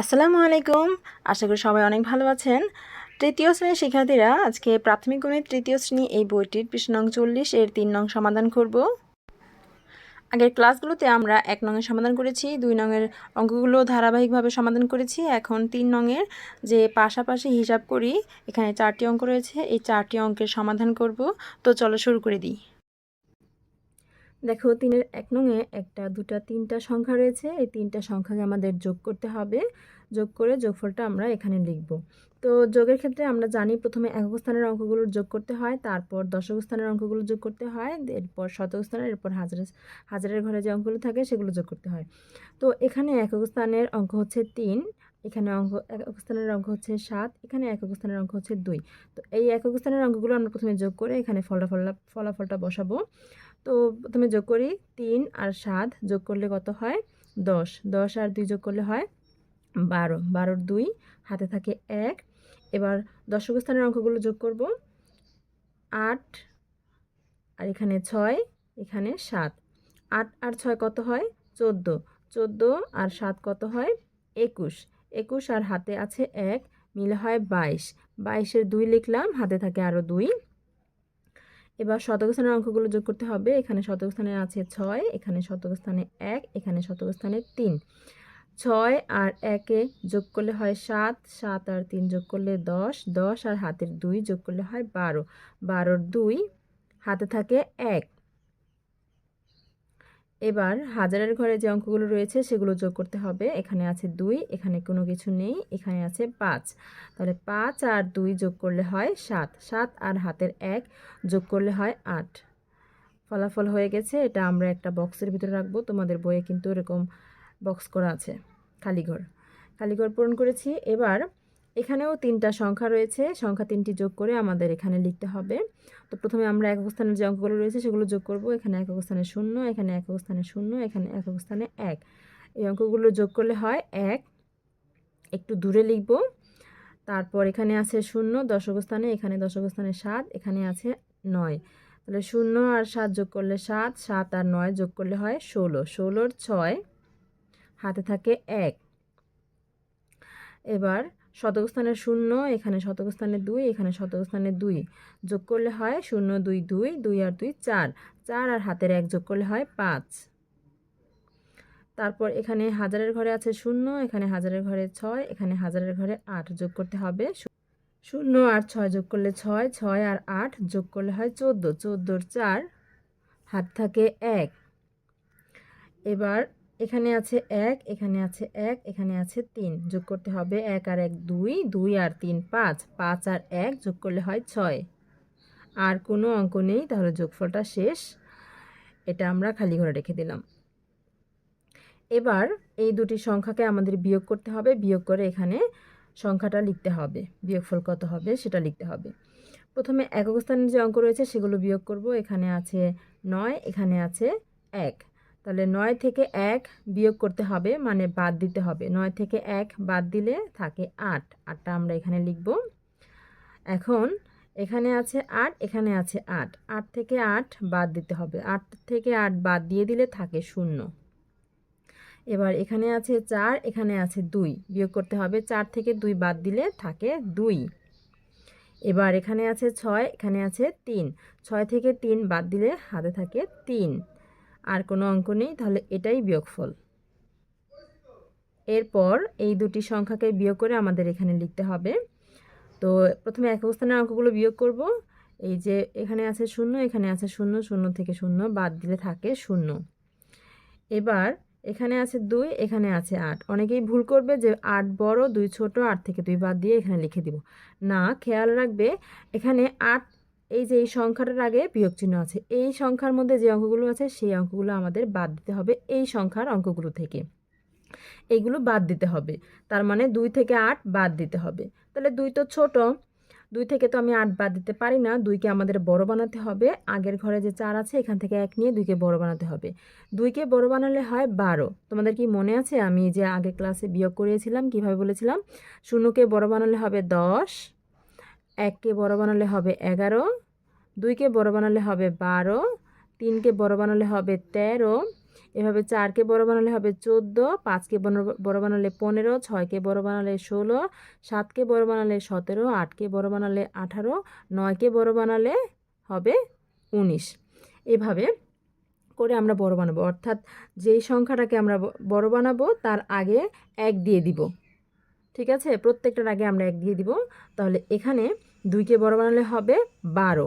আসসালামু আলাইকুম। আশা করি সবাই অনেক ভালো আছেন। তৃতীয় শ্রেণির শিক্ষার্থীরা, আজকে প্রাথমিক গণিত তৃতীয় শ্রেণি এই বইটির পৃষ্ঠ নং চল্লিশ এর তিন নং সমাধান করব। আগের ক্লাসগুলোতে আমরা এক নংয়ের সমাধান করেছি, দুই নংয়ের অঙ্কগুলো ধারাবাহিকভাবে সমাধান করেছি। এখন তিন নংয়ের যে পাশাপাশি হিসাব করি, এখানে চারটি অঙ্ক রয়েছে, এই চারটি অঙ্কের সমাধান করব। তো চলো শুরু করে দিই। দেখো, তিনের এক নঙে একটা, দুটা, তিনটা সংখ্যা রয়েছে। এই তিনটা সংখ্যাকে আমাদের যোগ করতে হবে। যোগ করে যোগফলটা আমরা এখানে লিখব। তো যোগের ক্ষেত্রে আমরা জানি প্রথমে একক স্থানের অঙ্কগুলোর যোগ করতে হয়, তারপর দশক স্থানের অঙ্কগুলো যোগ করতে হয়, এরপর শতক স্থানের এরপর হাজারের হাজারের ঘরে যে অঙ্কগুলো থাকে সেগুলো যোগ করতে হয়। তো এখানে একক স্থানের অঙ্ক হচ্ছে তিন, এখানে অঙ্ক একক স্থানের অঙ্ক হচ্ছে সাত, এখানে একক স্থানের অঙ্ক হচ্ছে দুই। তো এই একক স্থানের অঙ্কগুলো আমরা প্রথমে যোগ করে এখানে ফলাফল, ফলাফলটা বসাবো। তো প্রথমে যোগ করি তিন আর সাত যোগ করলে কত হয়? দশ। দশ আর দুই যোগ করলে হয় বারো। বারোর দুই হাতে থাকে এক। এবার দশক স্থানের অঙ্কগুলো যোগ করব। আট আর এখানে ছয়, এখানে সাত। আট আর ছয় কত হয়? চোদ্দ। চোদ্দ আর সাত কত হয়? একুশ। একুশ আর হাতে আছে এক, মিলে হয় বাইশ। বাইশের দুই লিখলাম, হাতে থাকে আরও দুই। এবার শতক স্থানের অঙ্কগুলো যোগ করতে হবে। এখানে শতক স্থানে আছে ছয়, এখানে শতক স্থানে এক, এখানে শতক স্থানে তিন। ছয় আর একে যোগ করলে হয় সাত সাত আর তিন যোগ করলে দশ দশ আর হাতের দুই যোগ করলে হয় বারো। বারোর দুই, হাতে থাকে এক। এবার হাজারের ঘরে যে অঙ্কগুলো রয়েছে সেগুলো যোগ করতে হবে। এখানে আছে দুই, এখানে কোনো কিছু নেই, এখানে আছে পাঁচ। তাহলে পাঁচ আর দুই যোগ করলে হয় সাত। সাত আর হাতের এক যোগ করলে হয় আট। ফলাফল হয়ে গেছে, এটা আমরা একটা বক্সের ভিতরে রাখব। তোমাদের বইয়ে কিন্তু এরকম বক্স করা আছে খালিঘর খালিঘর পূরণ করেছি। এবার এখানেও তিনটা সংখ্যা রয়েছে। সংখ্যা তিনটি যোগ করে আমাদের এখানে লিখতে হবে। তো প্রথমে আমরা একক স্থানের যে অঙ্কগুলো রয়েছে সেগুলো যোগ করব। এখানে একক স্থানে শূন্য, এখানে একক স্থানে শূন্য, এখানে একক স্থানে এক। এই অঙ্কগুলো যোগ করলে হয় এক। একটু দূরে লিখব। তারপর এখানে আছে শূন্য দশক স্থানে এখানে দশক স্থানে সাত, এখানে আছে নয়। তাহলে শূন্য আর সাত যোগ করলে সাত সাত আর নয় যোগ করলে হয় ষোলো। ষোলোর ছয় হাতে থাকে এক। এবার শতক স্থানে শূন্য, এখানে শতক স্থানে দুই, এখানে শতক স্থানে দুই। যোগ করলে হয় শূন্য, দুই দুই দুই আর দুই, চার। চার আর হাতের এক যোগ করলে হয় পাঁচ। তারপর এখানে হাজারের ঘরে আছে শূন্য, এখানে হাজারের ঘরে ছয়, এখানে হাজারের ঘরে আট যোগ করতে হবে। শূন্য আর ছয় যোগ করলে ছয় ছয় আর আট যোগ করলে হয় চোদ্দ। চোদ্দোর চার হাত থাকে এক। এবার এখানে আছে এক, এখানে আছে এক, এখানে আছে তিন। যোগ করতে হবে এক আর এক দুই দুই আর তিন পাঁচ। পাঁচ আর এক যোগ করলে হয় ছয়। আর কোনো অঙ্ক নেই, তাহলে যোগফলটা শেষ। এটা আমরা খালি ঘরে রেখে দিলাম। এবার এই দুটি সংখ্যাকে আমাদের বিয়োগ করতে হবে। বিয়োগ করে এখানে সংখ্যাটা লিখতে হবে। বিয়োগফল কত হবে সেটা লিখতে হবে। প্রথমে একক স্থানের যে অঙ্ক রয়েছে সেগুলো বিয়োগ করব। এখানে আছে নয়, এখানে আছে এক। তাহলে নয় থেকে এক বিয়োগ করতে হবে মানে বাদ দিতে হবে। নয় থেকে এক বাদ দিলে থাকে আট। আটটা আমরা এখানে লিখব। এখন এখানে আছে আট, এখানে আছে আট। আট থেকে আট বাদ দিতে হবে। আট থেকে আট বাদ দিয়ে দিলে থাকে শূন্য। এবার এখানে আছে চার, এখানে আছে দুই। বিয়োগ করতে হবে। চার থেকে দুই বাদ দিলে থাকে দুই। এবার এখানে আছে ছয়, এখানে আছে তিন। ছয় থেকে তিন বাদ দিলে হাতে থাকে তিন। আর কোনো অঙ্ক নেই, তাহলে এটাই বিয়োগফল। এরপর এই দুটি সংখ্যাকে বিয়োগ করে আমাদের এখানে লিখতে হবে। তো প্রথমে এক অবস্থানের অঙ্কগুলো বিয়োগ করব। এই যে এখানে আছে শূন্য, এখানে আছে শূন্য শূন্য থেকে শূন্য বাদ দিলে থাকে শূন্য। এবার এখানে আছে দুই, এখানে আছে আট। অনেকেই ভুল করবে যে আট বড়, দুই ছোট, আট থেকে দুই বাদ দিয়ে এখানে লিখে দিব। না, খেয়াল রাখবে, এখানে আট এই যে এই সংখ্যাটার আগে বিয়োগ চিহ্ন আছে, এই সংখ্যার মধ্যে যে অঙ্কগুলো আছে সেই অঙ্কগুলো আমাদের বাদ দিতে হবে এই সংখ্যার অঙ্কগুলো থেকে। এইগুলো বাদ দিতে হবে, তার মানে দুই থেকে আট বাদ দিতে হবে। তাহলে দুই তো ছোট, দুই থেকে তো আমি আট বাদ দিতে পারি না, দুইকে আমাদের বড় বানাতে হবে, আগের ঘরে যে চার আছে এখান থেকে এক নিয়ে দুইকে বড় বানাতে হবে। দুইকে বড় বানালে হয় বারো, তোমাদের কি মনে আছে? আমি যে আগে ক্লাসে বিয়োগ করিয়েছিলাম, কীভাবে বলেছিলাম? শূন্যকে বড় বানালে হবে দশ এককে বড় বানালে হবে এগারো, দুইকে বড় বানালে হবে বারো, তিনকে বড় বানালে হবে তেরো, এভাবে চারকে বড় বানালে হবে চোদ্দ, পাঁচকে বড়- বড় বানালে পনেরো, ছয়কে বড় বানালে ষোলো, সাতকে বড় বানালে সতেরো, আটকে বড় বানালে আঠারো, নয়কে বড় বানালে হবে উনিশ। এভাবে করে আমরা বড় বানাবো। অর্থাৎ যেই সংখ্যাটাকে আমরা বড় বানাবো তার আগে এক দিয়ে দিব। ঠিক আছে? প্রত্যেকটার আগে আমরা এক দিয়ে দিব। তাহলে এখানে দুইকে বড় বানালে হবে বারো।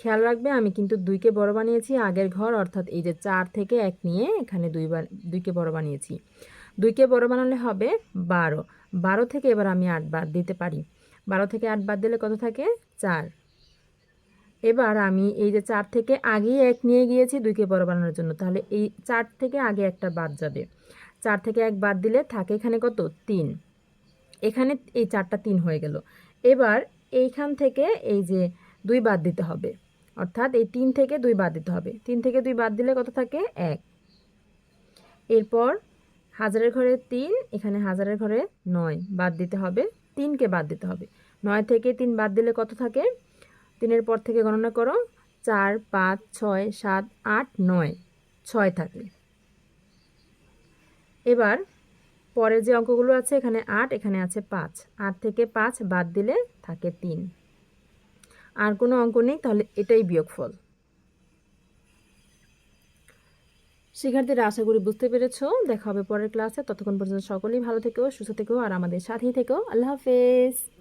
খেয়াল রাখবে, আমি কিন্তু দুইকে বড় বানিয়েছি আগের ঘর, অর্থাৎ এই যে চার থেকে এক নিয়ে এখানে দুইবার দুইকে বড় বানিয়েছি। দুইকে বড় বানালে হবে বারো। বারো থেকে এবার আমি আট বাদ দিতে পারি। বারো থেকে আট বাদ দিলে কত থাকে? চার। এবার আমি এই যে চার থেকে আগেই এক নিয়ে গিয়েছি দুইকে বড় বানানোর জন্য। তাহলে এই চার থেকে আগে একটা বাদ যাবে। চার থেকে এক বাদ দিলে থাকে এখানে কত? তিন। এখানে এই চারটা তিন হয়ে গেল। এবার এইখান থেকে এই যে দুই বাদ দিতে হবে। অর্থাৎ এই তিন থেকে দুই বাদ দিতে হবে। তিন থেকে দুই বাদ দিলে কত থাকে? এক। এরপর হাজারের ঘরে তিন, এখানে হাজারের ঘরে নয় বাদ দিতে হবে। তিনকে বাদ দিতে হবে। নয় থেকে তিন বাদ দিলে কত থাকে? তিনের পর থেকে গণনা করো। চার, পাঁচ, ছয়, সাত, আট, নয়। ছয় থাকে। এবার পরে যে অঙ্কগুলো আছে, এখানে আট, এখানে আছে পাঁচ। আট থেকে পাঁচ বাদ দিলে থাকে তিন। আর কোনো অঙ্ক নেই, তাহলে এটাই বিয়োগফল। শিক্ষার্থীরা, আশা করি বুঝতে পেরেছ। দেখা হবে পরের ক্লাসে। ততক্ষণ পর্যন্ত সকলেই ভালো থেকো, সুস্থ থেকেও আর আমাদের সাথেই থেকো। আল্লাহ হাফেজ।